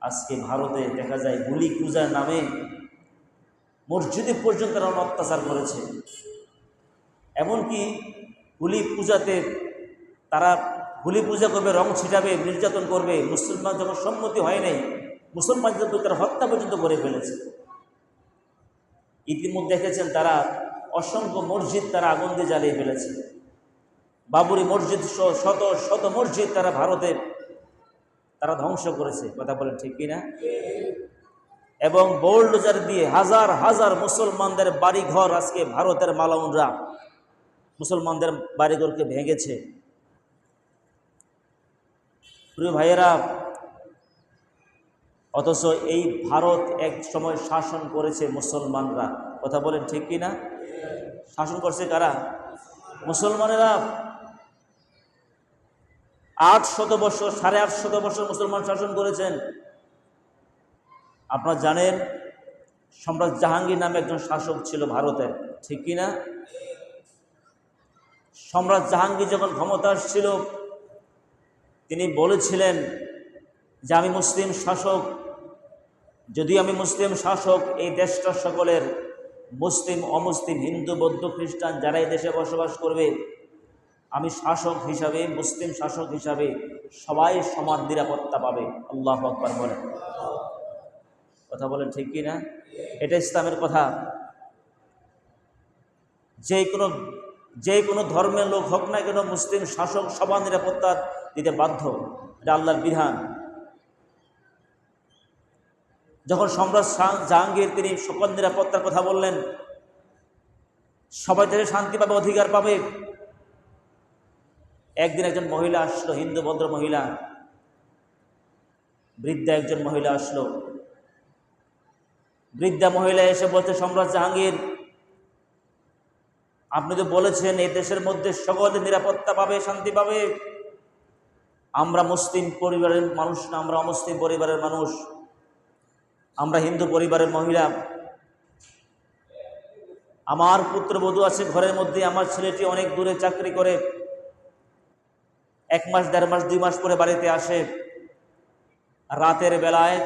আজকে ভারতে দেখা যায় গুলি পূজার নামে মসজিদে পর্যন্ত তারা অত্যাচার করেছে। এমনকি হুলি পূজাতে তারা হুলি পূজা করবে, রং ছিটাবে, নির্যাতন করবে, মুসলমান যখন সম্মতি হয় নাই মুসলমানদের তারা হত্যা পর্যন্ত করে ফেলেছে। ইতিমধ্যে দেখেছেন তারা অসংখ্য মসজিদ তারা আগুন দিয়ে জ্বালিয়ে ফেলেছে। বাবুরি মসজিদ শত শত মসজিদ তারা ভারতের তারা ধ্বংস করেছে, কথা বলেন ঠিক কিনা? এবং বোল্ডোজার দিয়ে হাজার হাজার মুসলমানদের বাড়িঘর আজকে ভারতের মালাউনরা মুসলমানদের বাড়িঘরকে ভেঙেছে। প্রিয় ভাইয়েরা, অথচ এই ভারত এক সময় শাসন করেছে মুসলমানরা, কথা বলেন ঠিক কি না শাসন করছে কারা? মুসলমানেরা আট শত বছর, সাড়ে আট শত বছর মুসলমান শাসন করেছেন। আপনারা জানেন, সম্রাট জাহাঙ্গীর নামে একজন শাসক ছিল ভারতের ঠিক কিনা সম্রাট জাহাঙ্গীর যখন ক্ষমতা ছিল তিনি বলেছিলেন যে, আমি মুসলিম শাসক যদি আমি মুসলিম শাসক, এই দেশটা সকলের মুসলিম, অমুসলিম, হিন্দু, বৌদ্ধ, খ্রিস্টান, যারা এই দেশে বসবাস করবে আমি শাসক হিসাবে, মুসলিম শাসক হিসাবে সবাই সমান নিরাপত্তা পাবে। আল্লাহ আকবর বলেন। কথা বলেন ঠিক কি না? এটা ইসলামের কথা। যে কোনো যে কোনো ধর্মের লোক হোক না কেন মুসলিম শাসক সমান নিরাপত্তা দিতে বাধ্য। এটা আল্লাহর বিধান। যখন সম্রাট জাহাঙ্গীর তিনি সকল নিরাপত্তার কথা বললেন, সবাই দেশে শান্তি পাবে, অধিকার পাবে। একদিন একজন মহিলা আসলো, হিন্দু ভদ্র মহিলা। বৃদ্ধা একজন মহিলা আসলো। বৃদ্ধা মহিলা এসে বলছে, সম্রাট জাহাঙ্গীর, আপনি তো বলেছেন এই দেশের মধ্যে সকলে নিরাপত্তা পাবে, শান্তি পাবে। আমরা মুসলিম পরিবারের মানুষ না, আমরা অমুসলিম পরিবারের মানুষ। আমরা হিন্দু পরিবারের মহিলা। আমার পুত্রবধূ আছে ঘরের মধ্যে, আমার ছেলেটি অনেক দূরে চাকরি করে। এক মাস, দেড় মাস, দুই মাস পরে বাড়িতে আসে। রাতের বেলায়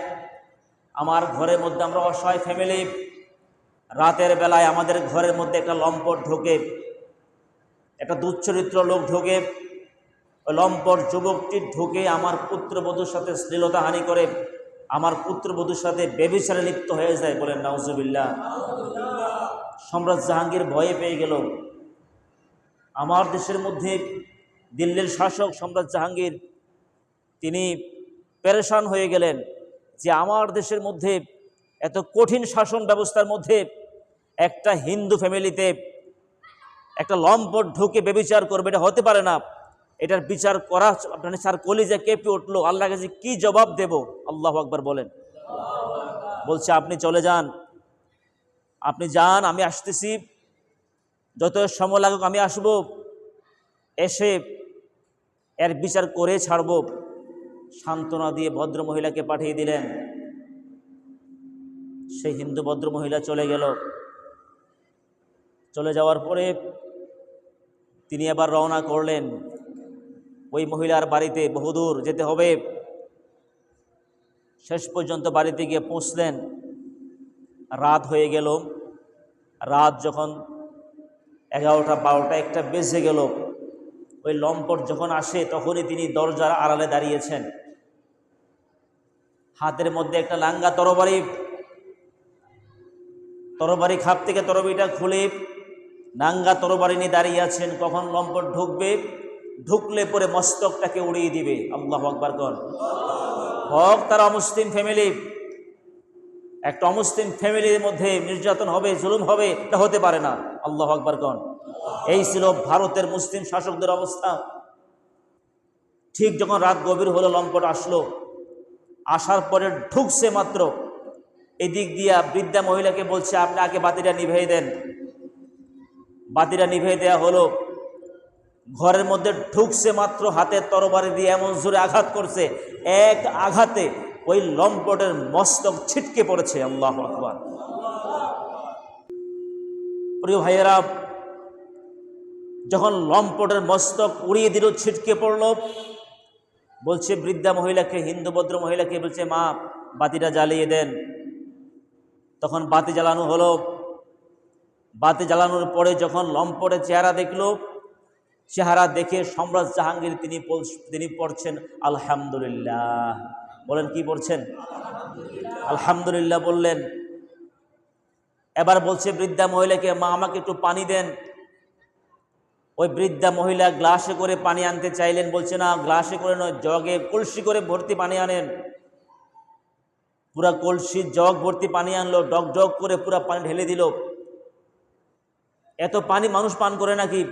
আমার ঘরের মধ্যে আমরা অসহায় ফ্যামিলি রাতের বেলায় আমাদের ঘরের মধ্যে একটা লম্পট ঢোকে। একটা দুচ্চরিত্র লোক ঢোকে। ওই লম্পট যুবকটি ঢুকে আমার পুত্রবধূর সাথে শ্লীলতাহানি করে। আমার পুত্রবধূর সাথে বেবিচারে লিপ্ত হয়ে যায় বলেন, নাউজুবিল্লাহ। সম্রাট জাহাঙ্গীর ভয়ে পেয়ে গেল। আমার দেশের মধ্যে দিল্লির শাসক সম্রাট জাহাঙ্গীর, তিনি পেরেশান হয়ে গেলেন যে আমার দেশের মধ্যে এত কঠিন শাসন ব্যবস্থার মধ্যে একটা হিন্দু ফ্যামিলিতে একটা লম্পট ঢুকে বেবিচার করবে, এটা হতে পারে না। এটার বিচার করা, আপনার স্যার কলিজা কেঁপে উঠল আল্লাহ কাছে কি জবাব দেব? আল্লাহ আকবার বলেন। বলছে, আপনি চলে যান। আপনি যান, আমি আসতেছি। যত সময় লাগুক আমি আসব। এসে এর বিচার করে ছাড়ব। সান্ত্বনা দিয়ে ভদ্র মহিলাকে পাঠিয়ে দিলেন। সেই হিন্দু ভদ্র মহিলা চলে গেল। চলে যাওয়ার পরে তিনি আবার রওনা করলেন। ওই মহিলার বাড়িতে বহুদূর যেতে হবে। শেষ পর্যন্ত বাড়িতে গিয়ে পৌঁছলেন। রাত হয়ে গেল। রাত যখন এগারোটা, বারোটা, একটা বেজে গেল। ওই লম্পট যখন আসে, তখনই তিনি দরজার আড়ালে দাঁড়িয়েছেন। হাতের মধ্যে একটা লাঙ্গা তরবারি। তরবারি খাপ থেকে তরবারিটা খুলে নাঙ্গা তরবারি নিয়ে দাঁড়িয়ে আছেন। কখন লম্পট ঢুকবে? ঢুকলে পরে মস্তকটাকে উড়িয়ে দিবে। আল্লাহ আকবর কর হক তারা অমুসলিম ফ্যামিলি। একটা অমুসলিম ফ্যামিলির মধ্যে নির্যাতন হবে, জুলুম হবে, এটা হতে পারে না। আল্লাহ আকবর কন? এই ছিল ভারতের মুসলিম শাসকদের অবস্থা। ঠিক যখন রাত গভীর হলো, লম্পট আসলো, আসার পরে ঢুকছে মাত্র। এদিক দিয়া বৃদ্ধা মহিলাকে বলছে, আপনি আগে বাতিটা নিভেয়ে দেন। বাতিটা নিভেয়ে দেয়া হলো। ঘরের মধ্যে ঢুকছে মাত্র, হাতের তরবারি দিয়ে এমন জোরে আঘাত করছে, এক আঘাতে ওই লম্পটের মস্তক ছিটকে পড়েছে, আল্লাহ আকবর। প্রিয় ভাইয়েরা, যখন লম্পটের মস্তক উড়িয়ে দিল, ছিটকে পড়ল, বলছে, বৃদ্ধা মহিলাকে, হিন্দু ভদ্র মহিলাকে, বলছে, মা, বাতিটা জ্বালিয়ে দেন। তখন বাতি জ্বালানো হলো। বাতি জ্বালানোর পরে যখন লম্পটের চেহারা দেখল, চেহারা দেখে সম্রাট জাহাঙ্গীর, তিনি তিনি পড়ছেন, আলহামদুলিল্লাহ। বলেন, কি পড়ছেন? আলহামদুলিল্লাহ বললেন এবার বলছে বৃদ্ধা মহিলাকে, মা, আমাকে একটু পানি দেন। ওই বৃদ্ধা মহিলা গ্লাসে করে পানি আনতে চাইলেন, বলছে, না, গ্লাসে করে নয়, জগে কলসি করে ভর্তি পানি আনেন। পুরা কলসি, জগ ভর্তি পানি আনলো, ডগ ডগ করে পুরা পানি ঢেলে দিল। এত পানি মানুষ পান করে নাকি?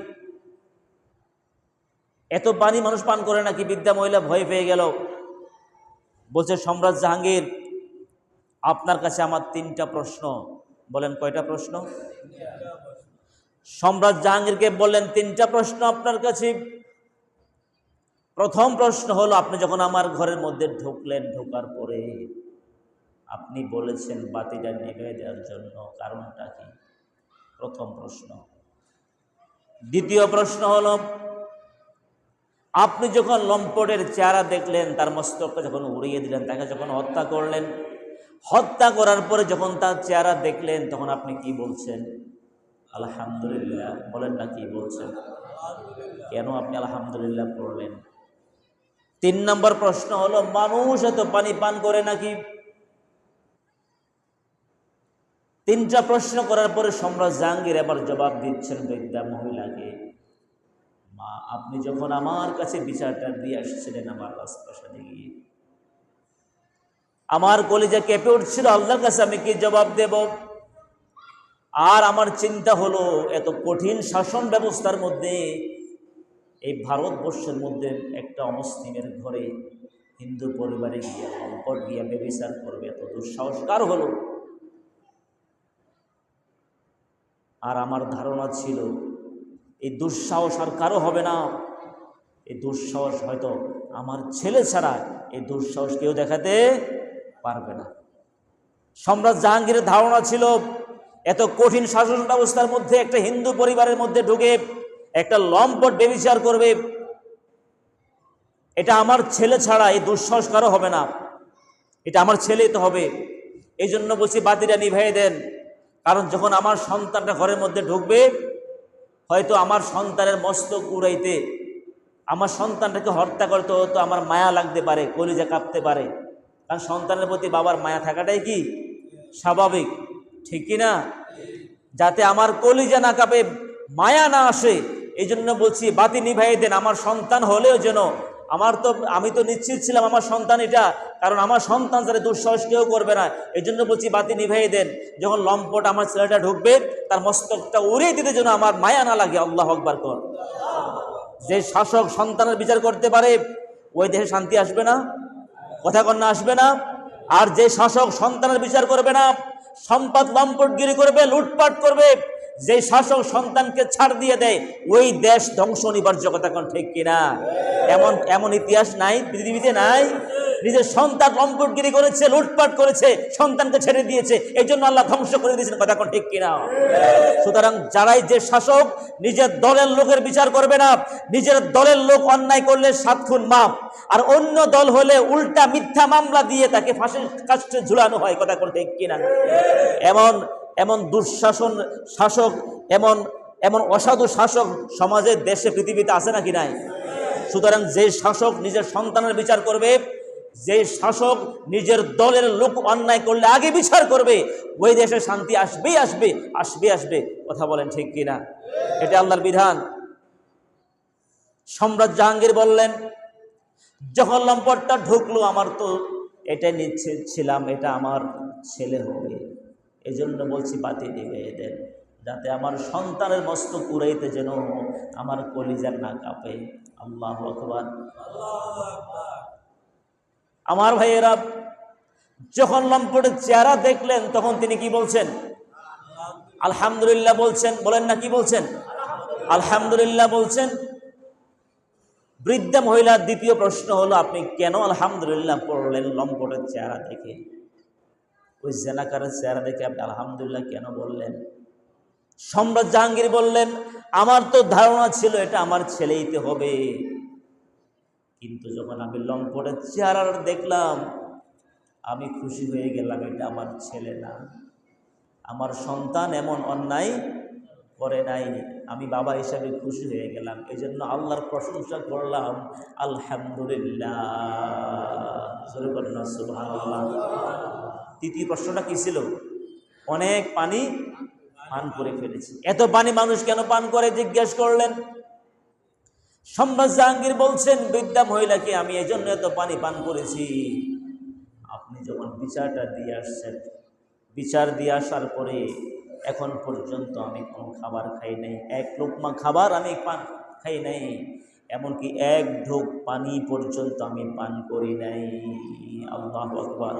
এত পানি মানুষ পান করে নাকি? বিদ্যা মহিলা ভয় পেয়ে গেল। বলছে, সম্রাট জাহাঙ্গীর, আপনার কাছে আমার তিনটা প্রশ্ন। বলেন কয়টা প্রশ্ন? সম্রাট জাহাঙ্গীরকে বললেন, তিনটা প্রশ্ন আপনার কাছে। প্রথম প্রশ্ন হলো, আপনি যখন আমার ঘরের মধ্যে ঢুকলেন, ঢোকার পরে আপনি বলেছেন বাতিটা নিভে দেওয়ার জন্য, কারণটা কি? প্রথম প্রশ্ন। দ্বিতীয় প্রশ্ন হল, আপনি যখন লম্পটের চেহারা দেখলেন, তার মস্তকটা যখন উড়িয়ে দিলেন, তাকে যখন হত্যা করলেন হত্যা করার পরে যখন তার চেহারা দেখলেন, তখন আপনি কি বলছেন? আলহামদুলিল্লাহ। বলেন না কি বলছেন? কেন আপনি আলহামদুলিল্লাহ পড়লেন? তিন নম্বর প্রশ্ন হলো, মানুষ এত পানি পান করে নাকি? তিনটা প্রশ্ন করার পরে সম্রাট জাহাঙ্গীর এবার জবাব দিচ্ছেন, বৃদ্ধা মহিলাকে। মা, আপনি যখন আমার কাছে বিচারটা দিয়ে আসছিলেন আমার রাজপ্রাসাদে গিয়ে আমার কলিজা কেঁপে উঠছিল, আল্লাহর কাছে আমি কি জবাব দেব? আর আমার চিন্তা হলো, এত কঠিন শাসন ব্যবস্থার মধ্যে, এই ভারতবর্ষের মধ্যে একটা অমুসলিমের ঘরে হিন্দু পরিবারে গিয়া লম্পট গিয়া বেবিচার করবে, এত দুঃসাহস কার হলো? আর আমার ধারণা ছিল, এই দুঃসাহস আর কারও হবে না। এই দুঃসাহস হয়তো আমার ছেলে ছাড়া, এই দুঃসাহস কেউ দেখাতে পারবে না। সম্রাট জাহাঙ্গীরের ধারণা ছিল, এত কঠিন শাসন ব্যবস্থার মধ্যে একটা হিন্দু পরিবারের মধ্যে ঢুকে একটা লম্পট বেবিচার করবে। এটা আমার ছেলে ছাড়া এই দুঃসংস্কারও হবে না। এটা আমার ছেলেই তো হবে। এই জন্য বলছি, বাতিটা নিভাই দেন। কারণ যখন আমার সন্তানটা ঘরের মধ্যে ঢুকবে, হয়তো আমার সন্তানের মস্তক উড়াইতে, আমার সন্তানটাকে হত্যা করতে হতো, আমার মায়া লাগতে পারে, কলিজা কাঁপতে পারে। কারণ সন্তানের প্রতি বাবার মায়া থাকাটাই কি? স্বাভাবিক। ঠিক কি না যাতে আমার কলিজা না কাঁপে, মায়া না আসে এই জন্য বলছি, বাতি নিভাই দেন। আমার সন্তান হলেও যেন, আমার তো, আমি তো নিশ্চিত ছিলাম আমার সন্তান এটা, কারণ আমার সন্তান যারা দুঃসাহস কেউ করবে না। এই জন্য বলছি, বাতি নিভাই দেন। যখন লম্পট আমার ছেলেটা ঢুকবে, তার মস্তকটা উড়িয়ে দিতে যেন আমার মায়া না লাগে, আল্লাহ আকবার কর। যে শাসক সন্তানের বিচার করতে পারে, ওই দেশে শান্তি আসবে না। কথা কন্যা আসবে না, আর যে শাসক সন্তানের বিচার করবে না, সম্পদ লম্পটগিরি করবে, লুটপাট করবে যে শাসক সন্তানকে ছাড় দিয়ে দেয়, ওই দেশ ধ্বংস অনিবার্য কথা কোন ঠিক কিনা? এমন এমন ইতিহাস নাই, পৃথিবীতে নাই। নিজের সন্তান লম্পটগিরি করেছে, লুটপাট করেছে, সন্তানকে ছেড়ে দিয়েছে, এই জন্য আল্লাহ ধ্বংস করে দিয়েছেন, কথা কোন ঠিক কিনা? সুতরাং যারাই যে শাসক, নিজের দলের লোকের বিচার করবে না। নিজের দলের লোক অন্যায় করলে সাত খুন মাপ। আর অন্য দল হলে উল্টা মিথ্যা মামলা দিয়ে তাকে ফাঁসির কাষ্টে ঝুলানো হয়, কথা কোন ঠিক কিনা? এমন এমন দুঃশাসন শাসক, এমন এমন অসাধু শাসক সমাজের দেশে, পৃথিবীতে আছে নাকি নাই? সুতরাং যে শাসক নিজের সন্তানের বিচার করবে যে শাসক নিজের দলের লোক অন্যায় করলে আগে বিচার করবে, ওই দেশে শান্তি আসবেই আসবে আসবে আসবে। কথা বলেন ঠিক কিনা? এটা আল্লাহর বিধান। সম্রাট জাহাঙ্গীর বললেন, যখন লম্পটটা ঢুকলো, আমার তো এটা নিশ্চিত ছিলাম, এটা আমার ছেলে হবে। এই জন্য বলছি বাতি দিবে দেন, যাতে আমার সন্তানের মস্ত উড়াইতে যেন আমার কলিজার না কাঁপে। আল্লাহ আকবার। আমার ভাইয়েরা, যখন লম্পটের চেহারা দেখলেন, তখন তিনি কি বলছেন? আলহামদুলিল্লাহ বলছেন, বলেন না কি বলছেন? আলহামদুলিল্লাহ বলছেন। বৃদ্ধা মহিলার দ্বিতীয় প্রশ্ন হলো, আপনি কেন আলহামদুলিল্লাহ পড়লেন লম্পটের চেহারা দেখে? ওই জেনাকারের চেহারা দেখে আপনি আলহামদুলিল্লাহ কেন বললেন? সম্রাট জাহাঙ্গীর বললেন, আমার তো ধারণা ছিল এটা আমার ছেলেইতে হবে। কিন্তু যখন আমি লম্পটের চেহারা দেখলাম, আমি খুশি হয়ে গেলাম, এটা আমার ছেলে না। আমার সন্তান এমন অন্যায় করে নাই। আমি বাবা হিসাবে খুশি হয়ে গেলাম। এই জন্য আল্লাহর প্রশংসা করলাম, আলহামদুলিল্লাহ। তৃতীয় প্রশ্নটা কি ছিল? অনেক পানি পান করে ফেলেছি। এত পানি মানুষ কেন পান করে জিজ্ঞেস করলেন। সম্রাট জাহাঙ্গীর বলছেন বিদ্যা মহিলাকে আমি এই জন্য এত পানি পান করেছি। আপনি যখন বিচারটা দিয়ে আসছেন, বিচার দিয়ে আসার পরে এখন পর্যন্ত আমি কোনো খাবার খাই নাই। এক লোকমা খাবার আমি পান খাই নাই, এমনকি এক ঢোক পানি পর্যন্ত আমি পান করি নাই। আল্লাহ আকবার।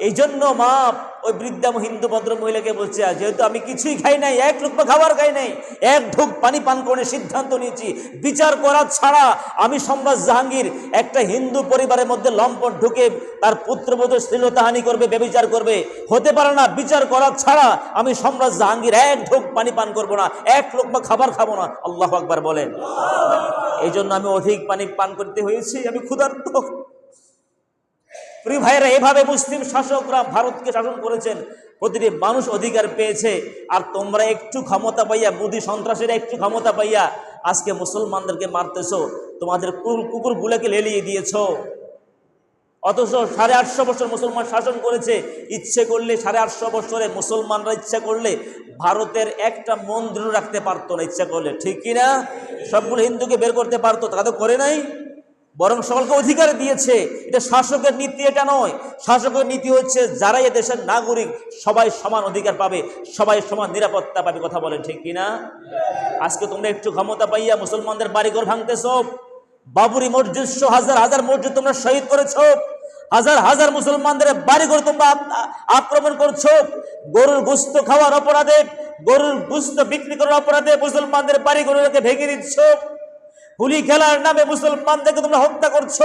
এই জন্য মা, ওই বৃদ্ধা হিন্দু ভদ্র মহিলাকে বলছে, "আর যেহেতু আমি কিছুই খাই নাই, এক লোক খাবার খাই নাই, এক ঢোক পানি পান করে সিদ্ধান্ত নিয়েছি, বিচার করা ছাড়া আমি সম্রাট জাহাঙ্গীর একটা হিন্দু পরিবারের মধ্যে লম্পট ঢুকে তার পুত্রবোধ শ্লীলতাহানি করবে বেবিচার করবে, হতে পারে না, বিচার করা ছাড়া আমি সম্রাট জাহাঙ্গীর এক ঢোক পানি পান করব না, এক লোক খাবার খাব না। আল্লাহ আকবার বলেন। এই জন্য আমি অধিক পানি পান করতে হয়েছি, আমি ক্ষুধার্ত। প্রিয় ভাইরা এভাবে মুসলিম শাসকরা ভারতকে শাসন করেছেন, প্রতিটি মানুষ অধিকার পেয়েছে। আর তোমরা একটু ক্ষমতা পাইয়া, বুদ্ধি সন্ত্রাসীরা একটু ক্ষমতা পাইয়া আজকে মুসলমানদেরকে মারতেছো, তোমাদের কুকুর, কুকুরগুলোকে লেলিয়ে দিয়েছ। অথচ সাড়ে আটশো বছর মুসলমান শাসন করেছে, ইচ্ছে করলে সাড়ে আটশো বছরে মুসলমানরা ইচ্ছা করলে ভারতের একটা মন্দিরও রাখতে পারতো না, ইচ্ছা করলে। ঠিক কিনা? সবগুলো হিন্দুকে বের করতে পারতো তা তো করে নাই। বরং সকলকে অধিকার দিয়েছে। এটা শাসকের নীতি, এটা নয়। শাসকের নীতি হচ্ছে যারাই দেশের নাগরিক, সবাই সমান অধিকার পাবে, সবাই সমান নিরাপত্তা পাবে, কথা বলেন ঠিক কিনা? আজকে তোমরা একটু ক্ষমতা পাইয়া মুসলমানদের বাড়িঘর ভাঙতেছ। বাবুরি মসজিদ হাজার হাজার মসজিদ তোমরা শহীদ করেছ। হাজার হাজার মুসলমানদের বাড়িঘর তোমরা আক্রমণ করছ। গরুর গুস্ত খাওয়ার অপরাধে, গরুর গুস্ত বিক্রি করার অপরাধে মুসলমানদের বাড়িঘরকে ভেঙে দিচ্ছ। হুলি খেলার নামে মুসলমানদেরকে তোমরা হত্যা করছ।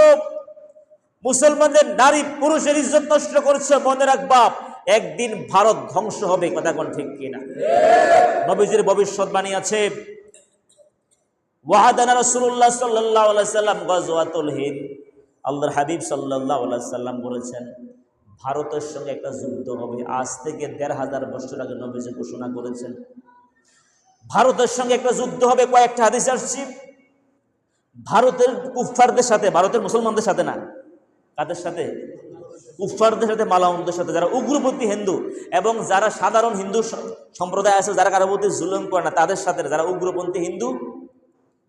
মুসলমানদের নারী পুরুষের ইজ্জত নষ্ট করছ, মনে রাখবা, একদিন ভারত ধ্বংস হবে কথা কোন ঠিক কিনা? নবীজির ভবিষ্যৎবাণী আছে, ওয়াহাদানা রসুল্লাহ সাল্লাহ সাল্লাম গজওয়াতুল হিন্দ। আল্লাহর হাবিব সাল্লাহ সাল্লাম বলেছেন, ভারতের সঙ্গে একটা যুদ্ধ হবে। আজ থেকে দেড় হাজার বছর আগে নবীজি ঘোষণা করেছেন, ভারতের সঙ্গে একটা যুদ্ধ হবে। কয়েকটা হাদিস আসছি। ভারতের কুফফারদের সাথে, ভারতের মুসলমানদের সাথে না, কাদের সাথে? কুফফারদের সাথে, মালাউনদের সাথে। যারা উগ্রপন্থী হিন্দু এবং যারা সাধারণ হিন্দু সম্প্রদায় আছে, যারা কারও প্রতি জুলুম করে না, তাদের সাথে যারা উগ্রপন্থী হিন্দু,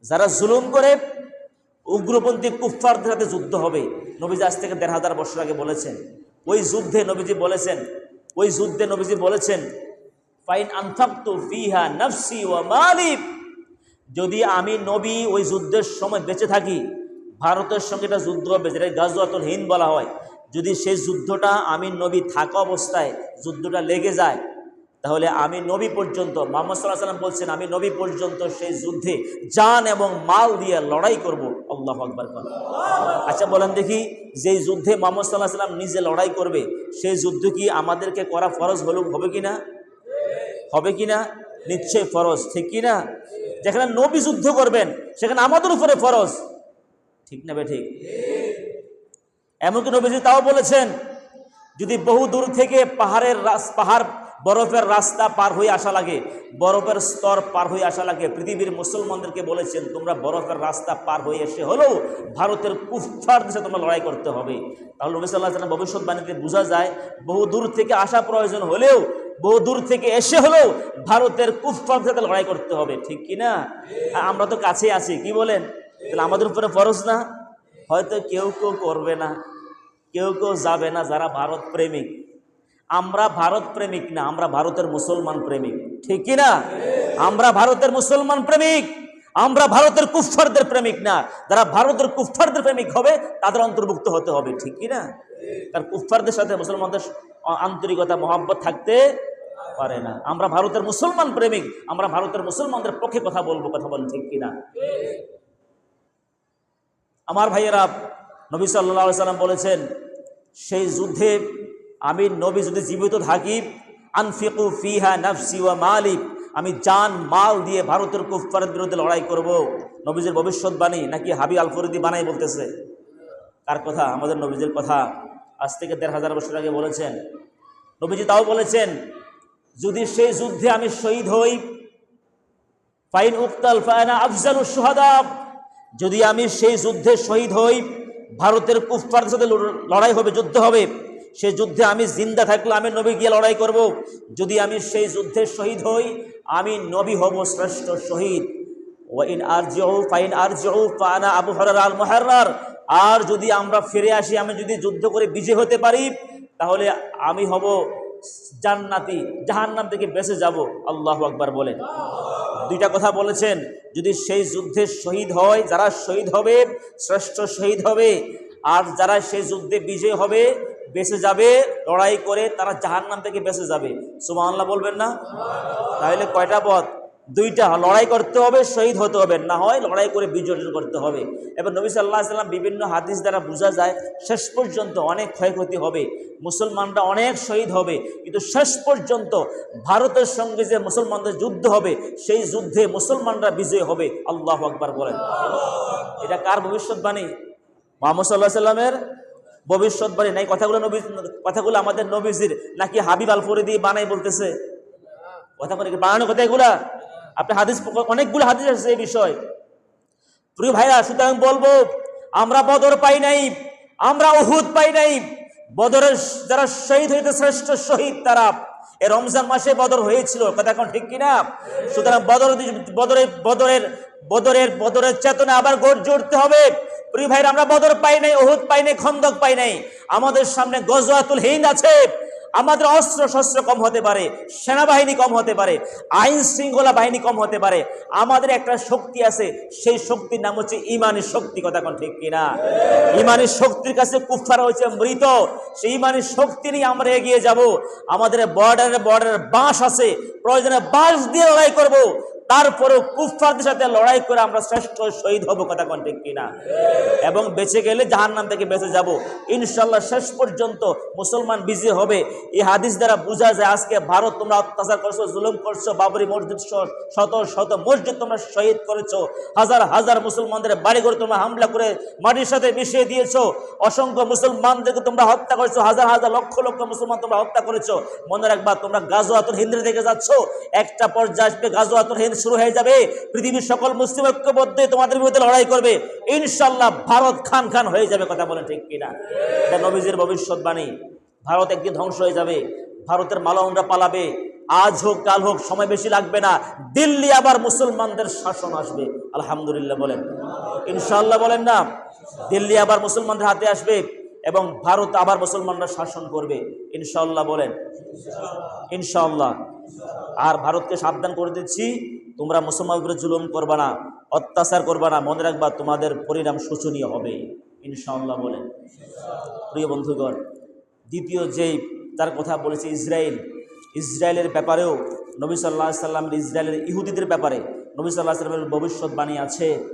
যারা জুলুম করে, উগ্রপন্থী কুফফারদের সাথে যুদ্ধ হবে। নবীজি আজ থেকে দেড় হাজার বছর আগে বলেছেন, ওই যুদ্ধে নবীজি বলেছেন, ওই যুদ্ধে নবীজি বলেছেন, ফাইন আনফাক্তু ফিহা নফসি ওয়া মালিক যদি আমি নবী ওই যুদ্ধের সময় বেঁচে থাকি, ভারতের সঙ্গে এটা যুদ্ধ হবে যেটা গাজওয়াতুল হিন্দ বলা হয়। যদি সেই যুদ্ধটা আমি নবী থাকা অবস্থায় যুদ্ধটা লেগে যায়, তাহলে আমি নবী পর্যন্ত, মোহাম্মদ সাল্লাহ সাল্লাম বলছেন, আমি নবী পর্যন্ত সেই যুদ্ধে জান এবং মাল দিয়ে লড়াই করব। আল্লাহ আকবর আচ্ছা বলেন দেখি, যেই যুদ্ধে মোহাম্মদ সাল্লাহ সাল্লাম নিজে লড়াই করবে, সেই যুদ্ধ কি আমাদেরকে করা ফরজ হল, হবে কি না হবে কি না নিশ্চয়ই ফরজ, ঠিক কি না যেখানে নবী যুদ্ধ করবেন, সেখানে আমাদের উপরে ফরজ। ঠিক না বে ঠিক? এমনকি নবীজি তাও বলেছেন, যদি বহু দূর থেকে পাহাড়ের পাহাড় বরফের রাস্তা পার হয়ে আসা লাগে, বরফের স্তর পার হয়ে আসা লাগে, পৃথিবীর মুসলমানদেরকে বলেছেন, তোমরা বরফের রাস্তা পার হয়ে এসে হলেও ভারতের কুফার দেশে তোমরা লড়াই করতে হবে। তাহলে নবী সাল্লাহ ভবিষ্যৎবাণীতে বোঝা যায়, বহু দূর থেকে আসা প্রয়োজন হলেও বহু দূর থেকে এসে হলেও ভারতের কুফার সাথে লড়াই করতে হবে, ঠিক কি না? আমরা তো কাছে আছি, কি বলেন? তাহলে আমাদের উপরে ফরজ না? হয়তো কেউ কেউ করবে না, কেউ কেউ যাবে না যারা ভারত প্রেমিক। আমরা ভারত প্রেমিক না, আমরা ভারতের মুসলমান প্রেমিক, ঠিক কি না? আমরা ভারতের মুসলমান প্রেমিক, আমরা ভারতের কুফফারদের প্রেমিক না। যারা ভারতের কুফফারদের প্রেমিক হবে, তাদের অন্তর্ভুক্ত হতে হবে, ঠিক কি না? কারণ কুফফারদের সাথে মুসলমানদের আন্তরিকতা, মহাব্বত থাকতে পারে না। আমরা ভারতের মুসলমান প্রেমিক, আমরা ভারতের মুসলমানদের পক্ষে কথা বলব, কথা বলেন ঠিক কিনা? আমার ভাইয়েরা, নবী সাল্লাহ সাল্লাম বলেছেন, সেই যুদ্ধে আমি নবী যদি জীবিত থাকি, আনফিকু ফিহা নাফসি ওয়া মালিক আমি জান, মাল দিয়ে ভারতের কুফফারের বিরুদ্ধে লড়াই করব। নবীজের ভবিষ্যৎবাণী নাকি হাবি আল ফরিদি বানাই বলতেছে? কার কথা? আমাদের নবীজের কথা। আজ থেকে দেড় হাজার বছর আগে বলেছেন। নবীজি তাও বলেছেন, যদি সেই যুদ্ধে আমি শহীদ হই, ফাইন উক্তাল ফায়না আফজাল সোহাদাব যদি আমি সেই যুদ্ধে শহীদ হই, ভারতের কুফফার সাথে লড়াই হবে, যুদ্ধ হবে। সেই যুদ্ধে আমি জিন্দা থাকলে আমি নবী গিয়ে লড়াই করব। যদি আমি সেই যুদ্ধে শহীদ হই, আমি নবী হব শ্রেষ্ঠ শহীদ। ওয়াইন আর জিউ ফাইন আর জিউ ফানা আবু হরার আল মুহাররার আর যদি আমরা ফিরে আসি, আমি যদি যুদ্ধ করে বিজয় হতে পারি, তাহলে আমি হব জান্নাতি, জাহান্নাম থেকে বেঁচে যাব। আল্লাহ আকবার বলেন। দুইটা কথা বলেছেন। যদি সেই যুদ্ধে শহীদ হয়, যারা শহীদ হবে, শ্রেষ্ঠ শহীদ হবে, আর যারা সেই যুদ্ধে বিজয় হবে, বেঁচে যাবে, লড়াই করে তারা জাহান্নাম থেকে বেঁচে যাবে। সুমা আল্লাহ বলবেন না? তাহলে কয়টা পথ? দুইটা লড়াই করতে হবে, শহীদ হতে হবে। না হয় লড়াই করে বিজয় অর্জন করতে হবে। এবার নবী সাল্লাহ সাল্লাম বিভিন্ন হাদিস দ্বারা বোঝা যায়, শেষ পর্যন্ত অনেক ক্ষয়ক্ষতি হবে। মুসলমানরা অনেক শহীদ হবে। কিন্তু শেষ পর্যন্ত ভারতের সঙ্গে যে মুসলমানদের যুদ্ধ হবে, সেই যুদ্ধে মুসলমানরা বিজয় হবে। আল্লাহ আকবার বলেন। এটা কার ভবিষ্যৎবাণী? মোহাম্মদ সাল্লাহ সাল্লামের ভবিষ্যৎবাণী? নাই কথাগুলো নবী, কথাগুলো আমাদের নবীজির নাকি হাবিব ফরিদি বানাই বলতেছে? কথা বলে বানানো কথা এগুলা? আপনি হাদিস, অনেকগুলো হাদিস আছে এই বিষয়। প্রিয় ভাইরা, সুতরাং বলব, আমরা বদর পাই নাই, আমরা উহুদ পাই নাই। বদরের যারা শহীদ হইতে শ্রেষ্ঠ শহীদ তারা। এ রমজান মাসে বদর হয়েছিল, কথা এখন ঠিক কিনা? সুতরাং বদর বদরের বদরের বদরের বদরের চেতনা আবার গর্জে উঠতে হবে। প্রিয় ভাইরা, আমরা বদর পাই নাই ওহুদ পাই নাই, খন্দক পাই নাই। আমাদের সামনে গজওয়াতুল হিন্দ আছে। আমাদের অস্ত্র শস্ত্র কম হতে পারে, সেনাবাহিনী কম হতে পারে, আইন শৃঙ্খলা বাহিনী কম হতে পারে, আমাদের একটা শক্তি আছে, সেই শক্তির নাম হচ্ছে ইমানের শক্তি, কথা কোন ঠিক কিনা? ইমানের শক্তির কাছে কুফারা হচ্ছে মৃত, সেই ইমানের শক্তি নিয়ে আমরা এগিয়ে যাব, আমাদের বর্ডারে বর্ডারের বাঁশ আছে, প্রয়োজনে বাঁশ দিয়ে লড়াই করব তারপরেও কুফফারদের সাথে লড়াই করে আমরা শ্রেষ্ঠ শহীদ হব কথা কোন ঠিক কিনা? এবং বেঁচে গেলে জাহান্নাম থেকে বেঁচে যাব। ইনশাল্লাহ শেষ পর্যন্ত মুসলমান বিজয় হবে। এই হাদিস দ্বারা বোঝা যায় আজকে ভারত তোমরা অত্যাচার করছ, জুলুম করছ, বাবরি মসজিদ শত শত মসজিদ তোমরা শহীদ করেছ, হাজার হাজার মুসলমানদের বাড়ি করে তোমরা হামলা করে মাটির সাথে মিশিয়ে দিয়েছ, অসংখ্য মুসলমানদেরকে তোমরা হত্যা করেছ, হাজার হাজার লক্ষ লক্ষ মুসলমান তোমরা হত্যা করেছ। মনে রাখবা তোমরা গাজোয়াতুল হিন্দ থেকে যাচ্ছ, একটা পর্যায়ে আসবে গাজোয়াতুল হিন্দ শুরু হয়ে যাবে। পৃথিবীর সকল মুসলিম ঐক্যবদ্ধ তোমাদের বিরুদ্ধে লড়াই করবে। ইনশাল্লাহ ভারত খান খান হয়ে যাবে কথা বলেন ঠিক কিনা। এটা নবীজির ভবিষ্যৎবাণী। ভারত একদিন ধ্বংস হয়ে যাবে। ভারতের মালাউনরা পালাবে। আজ হোক, কাল হোক, সময় বেশি লাগবে না। দিল্লি আবার মুসলমানদের শাসন আসবে। আলহামদুলিল্লাহ বলেন। ইনশাল্লাহ বলেন না, দিল্লি আবার মুসলমানদের হাতে আসবে এবং ভারত আবার মুসলমানরা শাসন করবে। ইনশাল্লাহ বলেন। ইনশাল্লাহ আর ভারতকে সাবধান করে দিচ্ছি। তোমরা মুসলমান উপরে জুলুম করবা না, অত্যাচার করবা না, মনে রাখবা তোমাদের পরিণাম শোচনীয় হবে। ইনশাআল্লাহ বলে প্রিয় বন্ধুগণ, দ্বিতীয় যেই তার কথা বলেছে ইসরায়েল, ইসরায়েলের ব্যাপারেও নবী সাল্লাহ সাল্লামের ইসরায়েলের ইহুদিদের ব্যাপারে নবী সাল্লাহ সাল্লামের ভবিষ্যৎবাণী আছে।